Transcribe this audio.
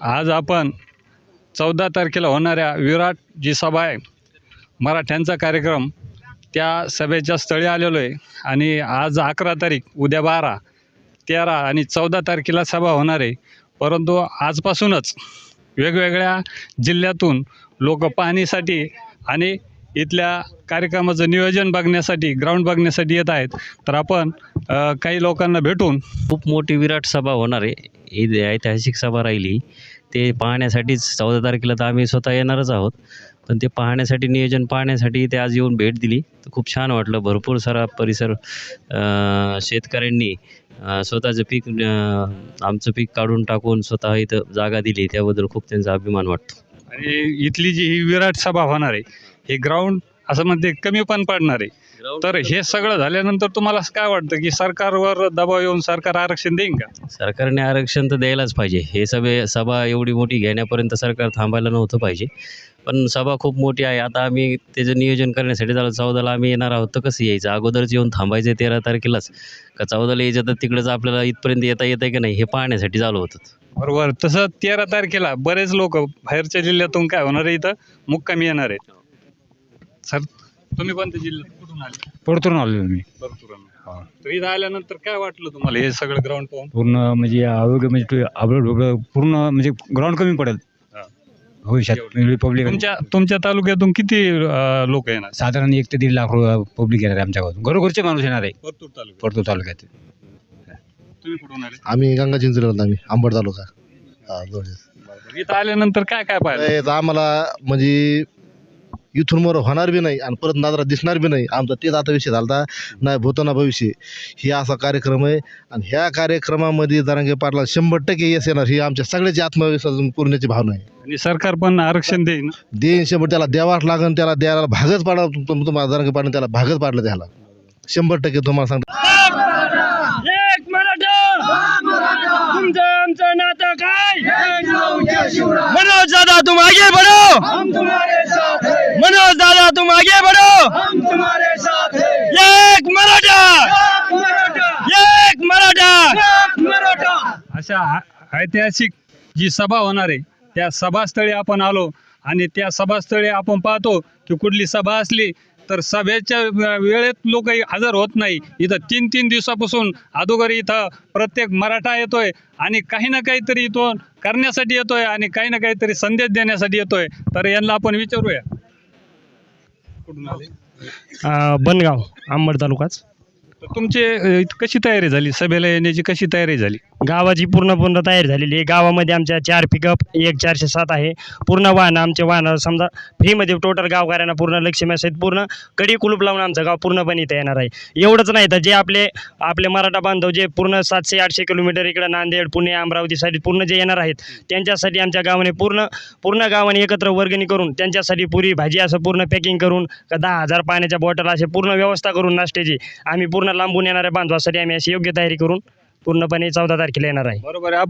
आज आपण चौदा तारखेला होणाऱ्या विराट जी सभा आहे मराठ्यांचा कार्यक्रम त्या सभेच्या स्थळी आलेलो आहे. आणि आज अकरा तारीख उद्या बारा तेरा आणि चौदा तारखेला सभा होणार आहे. परंतु आजपासूनच वेगवेगळ्या जिल्ह्यातून लोक पाहणीसाठी आणि इथल्या कार्यक्रमाचं नियोजन बघण्यासाठी ग्राउंड बघण्यासाठी येत आहेत. तर आपण काही लोकांना भेटून खूप मोठी विराट सभा होणार आहे. ही ऐतिहासिक सभा राहिली ते पाहण्यासाठीच चौदा तारखेला तर आम्ही स्वतः येणारच आहोत. पण ते पाहण्यासाठी नियोजन पाहण्यासाठी ते आज येऊन भेट दिली. तर खूप छान वाटलं. भरपूर सारा परिसर शेतकऱ्यांनी स्वतःचं पीक आमचं पीक काढून टाकून स्वतः इथं जागा दिली. त्याबद्दल खूप त्यांचा अभिमान वाटतो. आणि इथली जी ही विराट सभा होणार आहे हे ग्राउंड असं म्हणते कमी पण पडणार आहे. तर हे सगळं झाल्यानंतर तुम्हाला असं काय वाटतं की सरकारवर दबाव येऊन सरकार आरक्षण देईन का? सरकारने आरक्षण तर द्यायलाच पाहिजे. हे सभे सभा एवढी मोठी घेण्यापर्यंत सरकार थांबायला नव्हतं पाहिजे. पण सभा खूप मोठी आहे. आता आम्ही त्याचं नियोजन करण्यासाठी झालं चौदाला आम्ही येणार आहोत तर कसं यायचं? अगोदरच येऊन थांबायचं तेरा तारखेलाच. का चौदाला यायचं तर तिकडंच आपल्याला इथपर्यंत येता येतं की नाही हे पाहण्यासाठी चालू होतं. बरोबर. तसं तेरा तारखेला बरेच लोक बाहेरच्या जिल्ह्यातून काय होणार आहे इथं? मुक्कामी येणार आहेत. सर? तुम्ही कोणत्या जिल्ह्यात? कुठून आले? परतून आलो मी. भरपूर तर इथं आल्यानंतर काय वाटलं तुम्हाला हे सगळं ग्राउंड पाहून? पूर्ण म्हणजे आरोग्य म्हणजे आपलं पूर्ण म्हणजे ग्राउंड कमी पडेल. हा. भविष्यात रिपब्लिक तुमच्या तुमच्या तालुक्यातून किती लोक येणार? साधारण एक ते दीड लाख पब्लिक येणार आहे आमच्या गावातून घरोघरचे माणूस येणार आहे. परतूर तालुक्यात. परतूर तालुक्यात. तुम्ही कुठून आले? आम्ही गंगा चिंचवड आम्ही. आंबड तालुका. हा इथं आल्यानंतर काय काय पाहिलं? तर आम्हाला म्हणजे इथून मोर होणार बी नाही आणि परत नाजरा दिसणार बी नाही. आमचा तेच आता विषय झाला नाही भूतो ना भविष्य. ही असा कार्यक्रम आहे आणि ह्या कार्यक्रमामध्ये जरांगे पाटला शंभर टक्के यश येणार ही आमच्या सगळ्याची आत्मविश्वास पूर्णची भावना आहे. आणि सरकार पण आरक्षण देईन. देईन शंभर त्याला द्यावाच लागन त्याला द्यायला भागच पाडा तुम- तुम्हाला जरांगे पाडणं त्याला भागच पाडलं त्याला. शंभर टक्के तुम्हाला सांगतो एक मराठा तुमचं आमचं नातं काय मनोज दादा तुम आगे बढ़ो। मनोज दादा तुम आगे बढ़ो। एक मराठा। एक मराठा। अशा ऐतिहासिक जी सभा होणार आहे. त्या सभास्थळी आपण आलो आणि त्या सभास्थळी आपण पाहतो की कुठली सभा असली तर सभेच्या वेळेत लोक हजर होत नाही. इथं तीन तीन दिवसापासून अगोदर इथं प्रत्येक मराठा येतोय आणि काही ना काहीतरी इथून करण्यासाठी येतोय आणि काही ना काहीतरी संदेश देण्यासाठी येतोय. तर यांना आपण विचारूया. कुठून आले बनगाव अंबड तालुकाच. तर तुमची कशी तयारी झाली? सभेला येण्याची कशी तयारी झाली? गावाची पूर्ण पूर्ण तयारी झालेली आहे. गावामध्ये आमच्या चार पिकअप एक चारशे सात आहे. पूर्ण वाहनं आमच्या वाहनं समजा फ्रीमध्ये टोटल गावकऱ्यांना पूर्ण लक्ष्मी आहेत पूर्ण कडी कुलूप लावून आमचं गाव पूर्णपणे इथं येणार आहे. एवढंच नाही तर जे आपले आपले मराठा बांधव जे पूर्ण सातशे आठशे किलोमीटर इकडं नांदेड पुणे अमरावतीसाठी पूर्ण जे येणार आहेत त्यांच्यासाठी आमच्या गावाने पूर्ण पूर्ण गावाने एकत्र वर्गणी करून त्यांच्यासाठी पुरी भाजी असं पूर्ण पॅकिंग करून का दहा हजार पाण्याच्या बॉटल असे पूर्ण व्यवस्था करून नाश्त्याची आम्ही पूर्ण लांबून येणाऱ्या बांधवासाठी आम्ही अशी योग्य तयारी करून पूर्णपणे चौदा तारखेला येणार आहे. बरोबर आहे.